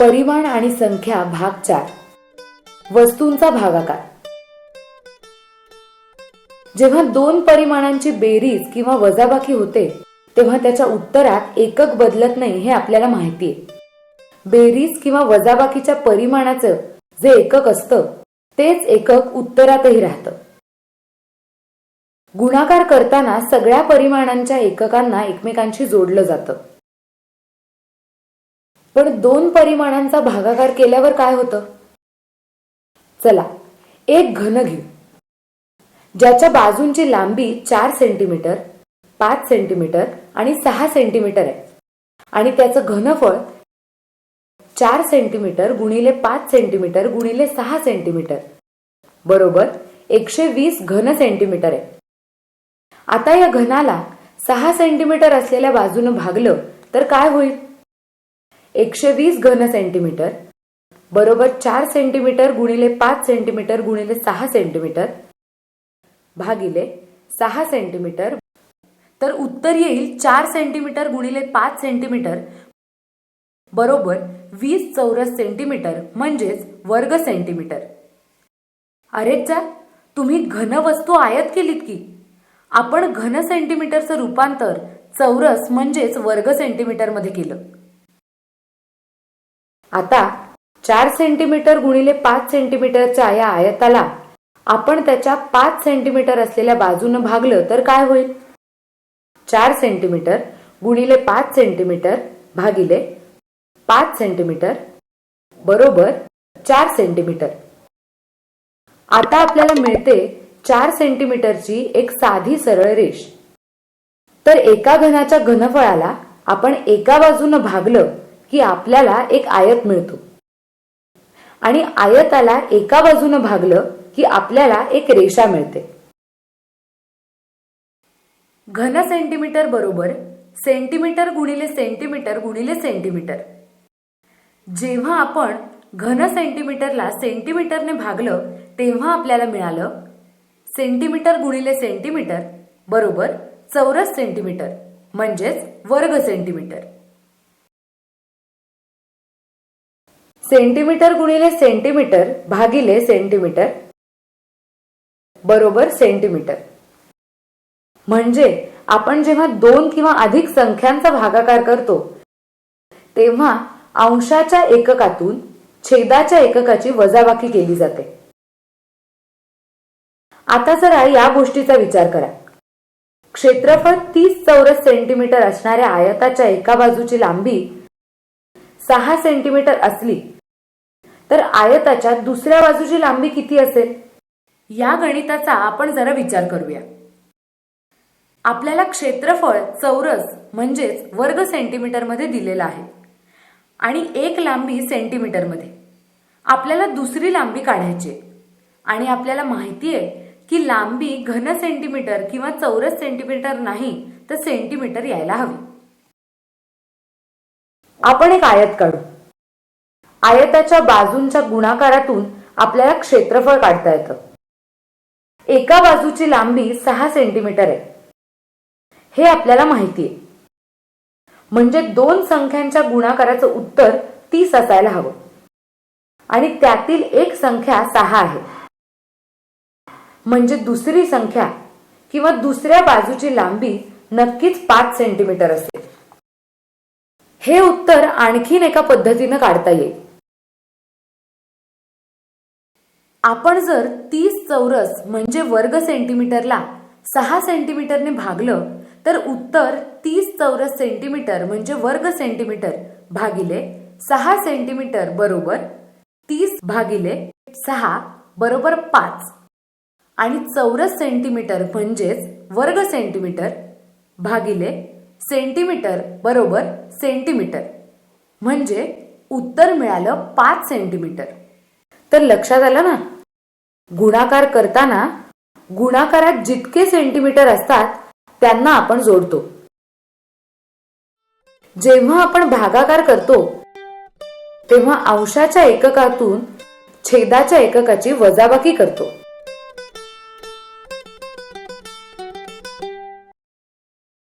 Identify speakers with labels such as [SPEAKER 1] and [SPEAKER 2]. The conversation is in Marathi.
[SPEAKER 1] परिमाण आणि संख्या भाग चार वस्तूंचा भागाकार. जेव्हा दोन परिमाणांची बेरीज किंवा वजाबाकी होते तेव्हा त्याच्या उत्तरात एकक बदलत नाही हे आपल्याला माहिती आहे. बेरीज किंवा वजाबाकीच्या परिमाणाचं जे एकक असतं तेच एकक उत्तरातही राहतं. गुणाकार करताना सगळ्या परिमाणांच्या एककांना एकमेकांशी जोडलं जातं. पण दोन परिमाणांचा भागाकार केल्यावर काय होतं? चला एक घन घेऊ. ज्याच्या बाजूंची लांबी चार सेंटीमीटर पाच सेंटीमीटर आणि सहा सेंटीमीटर आहे. आणि त्याचं घनफळ चार सेंटीमीटर गुणिले पाच सेंटीमीटर गुणिले सहा सेंटीमीटर. बरोबर एकशे वीस घन सेंटीमीटर आहे. आता या घनाला सहा सेंटीमीटर असलेल्या बाजूनं भागलं तर काय होईल? एकशे वीस घन सेंटीमीटर बरोबर चार सेंटीमीटर गुणिले पाच सेंटीमीटर गुणिले सहा सेंटीमीटर भागिले सहा सेंटीमीटर. तर उत्तर येईल चार सेंटीमीटर गुणिले पाच सेंटीमीटर बरोबर वीस चौरस सेंटीमीटर म्हणजेच वर्ग सेंटीमीटर. अरे चा तुम्ही घन वस्तू आयात केलीत की? आपण घन सेंटीमीटरचं रूपांतर चौरस म्हणजेच वर्ग सेंटीमीटरमध्ये केलं. आता चार सेंटीमीटर गुणिले पाच सेंटीमीटरच्या या आयताला आपण त्याच्या पाच सेंटीमीटर असलेल्या बाजूनं भागलं तर काय होईल? चार सेंटीमीटर गुणिले पाच सेंटीमीटर भागिले पाच सेंटीमीटर बरोबर चार सेंटीमीटर आता आपल्याला मिळते चार सेंटीमीटरची एक साधी सरळ रेष. तर एका घनाच्या घनफळाला आपण एका बाजूनं भागलं की आपल्याला एक आयत मिळतो. आणि आयताला एका बाजूनं भागलं की आपल्याला एक रेषा मिळते. घन सेंटीमीटर बरोबर सेंटीमीटर गुणिले सेंटीमीटर गुणिले सेंटीमीटर. जेव्हा आपण घन सेंटीमीटरला सेंटीमीटरने भागलं तेव्हा आपल्याला मिळालं सेंटीमीटर गुणिले सेंटीमीटर बरोबर चौरस सेंटीमीटर म्हणजेच वर्ग सेंटीमीटर. सेंटीमीटर गुणिले सेंटीमीटर भागिले सेंटीमीटर बरोबर सेंटीमीटर. म्हणजे आपण जेव्हा दोन किंवा अधिक संख्यांचा भागाकार करतो तेव्हा अंशाच्या एककातून छेदाच्या एककाची वजाबाकी केली जाते. आता जरा या गोष्टीचा विचार करा. क्षेत्रफळ तीस चौरस सेंटीमीटर असणाऱ्या आयताच्या एका बाजूची लांबी सहा सेंटीमीटर असली तर आयताच्या दुसऱ्या बाजूची लांबी किती असेल? या गणिताचा आपण जरा विचार करूया. आपल्याला क्षेत्रफळ चौरस म्हणजेच वर्ग सेंटीमीटरमध्ये दिलेलं आहे आणि एक लांबी सेंटीमीटरमध्ये. आपल्याला दुसरी लांबी काढायची. आणि आपल्याला माहिती आहे की लांबी घन सेंटीमीटर किंवा चौरस सेंटीमीटर नाही तर सेंटीमीटर यायला हवी. आपण एक आयत काढू. आयताच्या बाजूंच्या गुणाकारातून आपल्याला क्षेत्रफळ काढता येतं. एका बाजूची लांबी सहा सेंटीमीटर आहे. हे आपल्याला माहिती आहे. म्हणजे दोन संख्यांच्या गुणाकाराचं उत्तर तीस असायला हवं. आणि त्यातील एक संख्या सहा आहे. म्हणजे दुसरी संख्या किंवा दुसऱ्या बाजूची लांबी नक्कीच पाच सेंटीमीटर असेल. हे उत्तर आणखीन एका पद्धतीनं काढता येईल. आपण जर तीस चौरस म्हणजे वर्ग सेंटीमीटरला सहा सेंटीमीटरने भागलं तर उत्तर तीस चौरस सेंटीमीटर म्हणजे वर्ग सेंटीमीटर भागिले सहा सेंटीमीटर बरोबर तीस भागिले सहा बरोबर पाच. आणि चौरस सेंटीमीटर म्हणजेच वर्ग सेंटीमीटर भागिले सेंटीमीटर बरोबर सेंटीमीटर. म्हणजे उत्तर मिळालं पाच सेंटीमीटर. तर लक्षात आलं ना? गुणाकार करताना गुणाकारात जितके सेंटीमीटर असतात त्यांना आपण जोडतो. जेव्हा आपण भागाकार करतो तेव्हा अंशाच्या एककातून छेदाच्या एककाची वजाबाकी करतो.